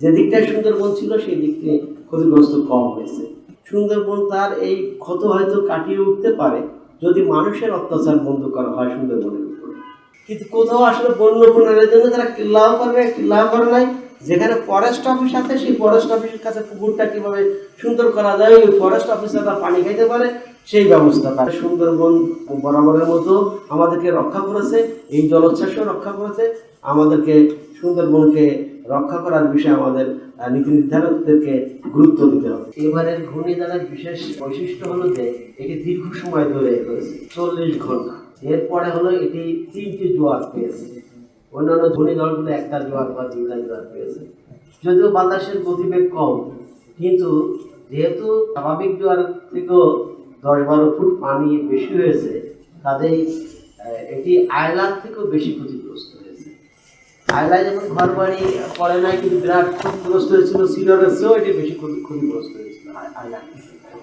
যে দিকটায় সুন্দরবন ছিল, সেই দিকটি ক্ষতিগ্রস্ত কম হয়েছে। সুন্দরবন তার এই ক্ষত হয়তো কাটিয়ে উঠতে পারে যদি মানুষের অত্যাচার বন্ধ করা হয় সুন্দরবনের উপরে। কিন্তু কোথাও আসলে বন্য পুনরের জন্য তারা কিল্লাও করবে, কিল্লাও করে নাই। যেখানে ফরেস্ট অফিস আছে, সেই ফরেস্ট অফিসের কাছে পুকুরটা কীভাবে সুন্দর করা যায়, ওই ফরেস্ট অফিসাররা পানি খাইতে পারে, সেই ব্যবস্থা তার। সুন্দরবন বরাবরের মতো আমাদেরকে রক্ষা করেছে, এই জলোচ্ছ্বাসও রক্ষা করেছে, আমাদেরকে সুন্দরবনকে রক্ষা করার বিষয়ে আমাদের নীতি নির্ধারকদেরকে গুরুত্ব দিতে হবে। এবারের ঘূর্ণিঝড়ের বিশেষ বৈশিষ্ট্য হলো যে এটি দীর্ঘ সময় ধরে চল্লিশ ঘণ্টা। এরপরে হলো এটি তিনটি জোয়ার পেয়েছে। অন্যান্য ঘূর্ণিঝড়গুলো একটা জোয়ার বা দুইটা জোয়ার পেয়েছে। যদিও বাতাসের গতিবেগ কম কিন্তু যেহেতু স্বাভাবিক জোয়ার থেকেও দশ বারো ফুট পানি বেশি হয়েছে আহ, এটি আয়লার থেকেও বেশি ক্ষতিগ্রস্ত। আয়লায় যেমন ঘর বাড়ি পড়ে নাই, কিন্তু বিরাট ক্ষতিগ্রস্ত হয়েছিল সিলরের চেয়েও এটি বেশি ক্ষতি- ক্ষতিগ্রস্ত হয়েছিল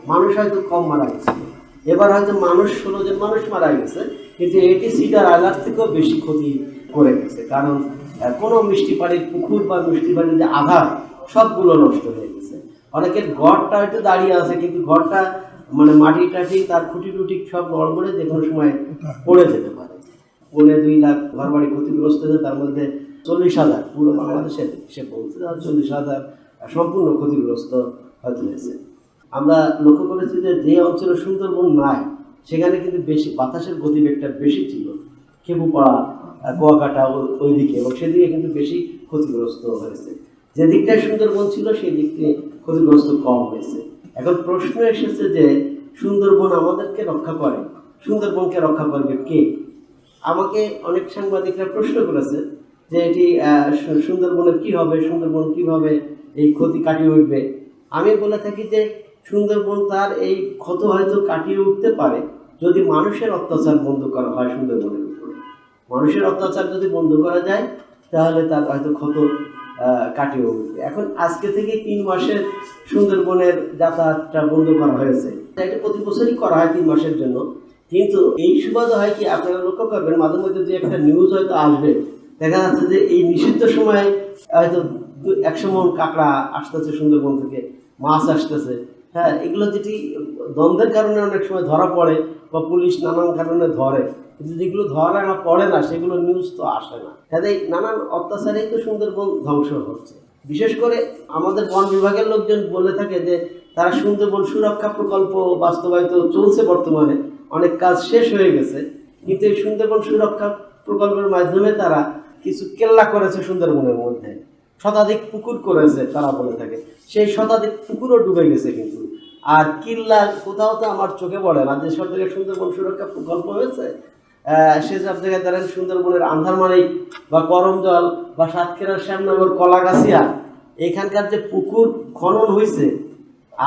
মানুষ হয়তো কম মারা গেছে। এবার হয়তো মানুষ ষোলো জন মানুষ মারা গেছে, কিন্তু এটি সিডার আয়লার থেকেও বেশি ক্ষতি করে গেছে। কারণ কোনো মিষ্টি পানির পুকুর বা মিষ্টি পানির যে আধার সবগুলো নষ্ট হয়ে গেছে। অনেকের ঘরটা হয়তো দাঁড়িয়ে আছে, কিন্তু ঘরটা মানে মাটি টাটি, তার খুঁটি টুটি সব গড়বড়ে যে কোনো সময় পড়ে যেতে পারে। পৌনে দুই লাখ ঘর বাড়ি ক্ষতিগ্রস্ত হয়েছে, তার মধ্যে চল্লিশ হাজার, পুরো বাংলাদেশের সে বলছে যে চল্লিশ হাজার সম্পূর্ণ ক্ষতিগ্রস্ত হয়তো হয়েছে। আমরা লক্ষ্য করেছি যে যে অঞ্চলে সুন্দরবন নাই, সেখানে কিন্তু বেশি বাতাসের গতিবেগটা বেশি ছিল। খেপুপাড়া কুয়াকাটা ওইদিকে, এবং সেদিকে কিন্তু বেশি ক্ষতিগ্রস্ত হয়েছে। যে দিকটায় সুন্দরবন ছিল, সেই দিকটি ক্ষতিগ্রস্ত কম হয়েছে। এখন প্রশ্ন এসেছে যে সুন্দরবন আমাদেরকে রক্ষা করে? সুন্দরবনকে রক্ষা করবে কে? আমাকে অনেক সাংবাদিকরা প্রশ্ন করেছে যে এটি সুন্দরবনের কি হবে, সুন্দরবন কীভাবে এই ক্ষতি কাটিয়ে উঠবে? আমি বলে থাকি যে সুন্দরবন তার এই ক্ষত হয়তো কাটিয়ে উঠতে পারে যদি মানুষের অত্যাচার বন্ধ করা হয় সুন্দরবনের উপরে। মানুষের অত্যাচার যদি বন্ধ করা যায়, তাহলে তার হয়তো ক্ষত কাটিয়ে উঠবে। এখন আজকে থেকে তিন মাসের সুন্দরবনের যাতায়াতটা বন্ধ করা হয়েছে। এটা প্রতি বছরই করা হয় তিন মাসের জন্য। কিন্তু এই সুবাদে হয় কি, আপনারা লক্ষ্য করবেন, মাঝে মধ্যে যে একটা নিউজ হয়তো আসবে। দেখা যাচ্ছে যে এই নিষিদ্ধ সময়ে হয়তো একশো মন কাঁকড়া আসতেছে সুন্দরবন থেকে, মাছ আসতেছে। হ্যাঁ এগুলো যেটি দ্বন্দ্বের কারণে অনেক সময় ধরা পড়ে বা পুলিশ নানান কারণে ধরে, কিন্তু যেগুলো ধরা পড়ে না, সেগুলো নিউজ তো আসে না। কাজেই নানান অত্যাচারেই তো সুন্দরবন ধ্বংস হচ্ছে। বিশেষ করে আমাদের বন বিভাগের লোকজন বলে থাকে যে, তারা সুন্দরবন সুরক্ষা প্রকল্প বাস্তবায়িত চলছে বর্তমানে, অনেক কাজ শেষ হয়ে গেছে, কিন্তু এই সুন্দরবন সুরক্ষা প্রকল্পের মাধ্যমে তারা কিছু কেল্লা করেছে সুন্দরবনের মধ্যে। শতাধিক পুকুর করেছে তারা বলে থাকে। সেই শতাধিক পুকুরও ডুবে গেছে কিন্তু। আর কিল্লা কোথাও তো আমার চোখে পড়ে না। যে সব জায়গায় সুন্দরবন সুরক্ষা প্রকল্প হয়েছে সেসব জায়গায় ধরেন সুন্দরবনের আন্ধারমানিক বা করমজল বা সাতক্ষীরার শ্যামনগর কলাগাছিয়া, এখানকার যে পুকুর খনন হয়েছে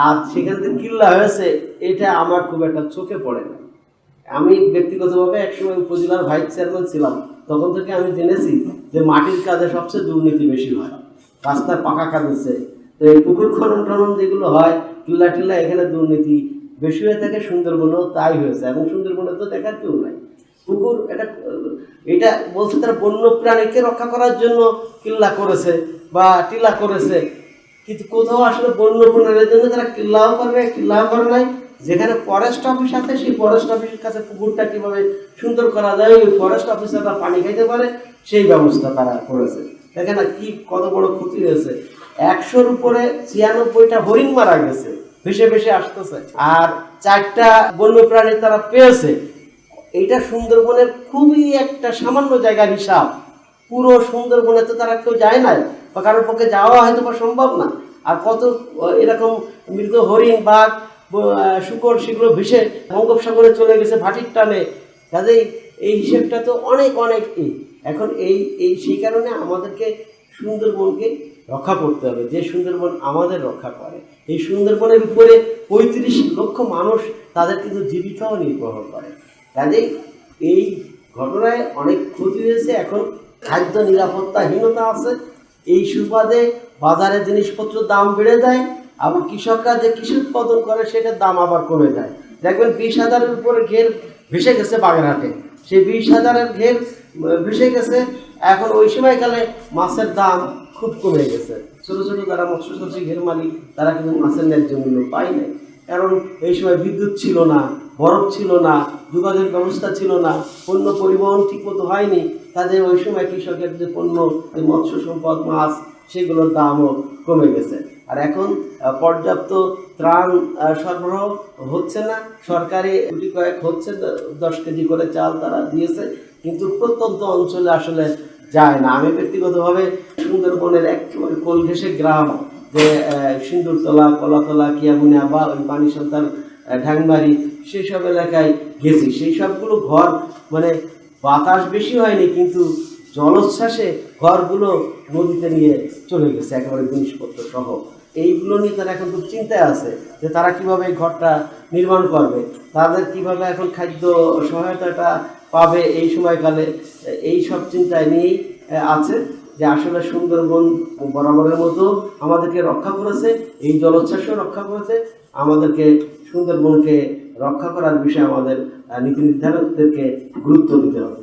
আর সেখান থেকে কিল্লা হয়েছে, এটা আমার খুব একটা চোখে পড়ে না। আমি ব্যক্তিগতভাবে একসময় উপজেলার ভাইস চেয়ারম্যান ছিলাম। তখন থেকে আমি জেনেছি যে মাটির কাজে সবচেয়ে দুর্নীতি বেশি হয়। রাস্তার পাকা কাজ তো এই পুকুর খনন টনন যেগুলো হয় টিল্লা টিল্লা এখানে দুর্নীতি বেশি হয়ে থাকে, সুন্দরবনেও তাই হয়েছে। এবং সুন্দরবনে তো দেখার কেউ নাই। পুকুর এটা এটা বলছে তারা বন্য প্রাণীকে রক্ষা করার জন্য কিল্লা করেছে বা টিলা করেছে। কিন্তু কোথাও আসলে বন্য প্রাণীর জন্য তারা কিল্লাও করবে কিল্লাও করে নাই। যেখানে ফরেস্ট অফিস আছে, সেই ফরেস্ট অফিসের কাছে পুকুরটা কীভাবে সুন্দর করা যায়, ওই ফরেস্ট অফিসাররা পানি খাইতে পারে, সেই ব্যবস্থা তারা করেছে। দেখে না কি, কত বড় ক্ষতি হয়েছে। একশোর উপরে ছিয়ানব্বইটা হরিণ মারা গেছে, ভেসে ভেসে আসতেছে। আর চারটা বন্যপ্রাণী তারা পেয়েছে। এইটা সুন্দরবনের খুবই একটা সামান্য জায়গার হিসাব। পুরো সুন্দরবনে তো তারা কেউ যায় না বা কারোর পক্ষে যাওয়া হয়তো বা সম্ভব না। আর কত, এরকম মৃত হরিণ, বাঘ শুকর সেগুলো ভেসে বঙ্গোপসাগরে চলে গেছে ভাটির টানে। কাজেই এই হিসেবটা তো অনেক অনেক এখন এই এই, সেই কারণে আমাদেরকে সুন্দরবনকে রক্ষা করতে হবে, যে সুন্দরবন আমাদের রক্ষা করে। এই সুন্দরবনের উপরে পঁয়ত্রিশ লক্ষ মানুষ তাদের কিন্তু জীবিকাও নির্বাহ করে। কাজেই এই ঘটনায় অনেক ক্ষতি হয়েছে, এখন খাদ্য নিরাপত্তাহীনতা আছে। এই সুবাদে বাজারে জিনিসপত্র দাম বেড়ে যায় আবার কৃষকরা যে কৃষি উৎপাদন করে, সেটার দাম আবার কমে যায়। দেখবেন বিশ হাজারের উপরে ঘের ভেসে গেছে বাগেরহাটে। সেই বিশ হাজারের ঘের ভেসে গেছে, এখন ওই সময়কালে মাছের দাম খুব কমে গেছে। ছোটো ছোটো যারা মৎস্য ঘের মালিক, তারা কিন্তু মাছের ন্যায্য মূল্য পায় নাই। কারণ এই সময় বিদ্যুৎ ছিল না, বরফ ছিল না, যোগাযোগ ব্যবস্থা ছিল না, পণ্য পরিবহন ঠিকমতো হয়নি। তাদের ওই সময় কৃষকের যে পণ্য মৎস্য সম্পদ, মাছ, সেগুলোর দামও কমে গেছে। আর এখন পর্যাপ্ত ত্রাণ সরবরাহ হচ্ছে না। সরকারি গুটি কয়েক হচ্ছে দশ কেজি করে চাল তারা দিয়েছে, কিন্তু প্রত্যন্ত অঞ্চলে আসলে যায় না। আমি ব্যক্তিগতভাবে সুন্দরবনের একেবারে কোলঘেসে গ্রাম, যে সিন্দুরতলা, কলাতলা, কিয়ামুনিয়া বা ওই পানি সন্তান ঢাংবাড়ি সেই সব এলাকায় গেছি। সেই সবগুলো ঘর মানে বাতাস বেশি হয়নি, কিন্তু জলোচ্ছ্বাসে ঘরগুলো নদীতে নিয়ে চলে গেছে, একেবারে জিনিসপত্র সহ এইগুলো নিয়ে তারা এখন খুব চিন্তায় আছে যে তারা কীভাবে এই ঘরটা নির্মাণ করবে, তাদের কীভাবে এখন খাদ্য সহায়তাটা পাবে এই সময়কালে, এই সব চিন্তায় নিয়েই আছে যে আসলে সুন্দরবন বরাবরের মতো আমাদেরকে রক্ষা করেছে, এই জলোচ্ছ্বাসও রক্ষা করেছে, আমাদেরকে সুন্দরবনকে রক্ষা করার বিষয়ে আমাদের নীতি নির্ধারকদেরকে গুরুত্ব দিতে হবে।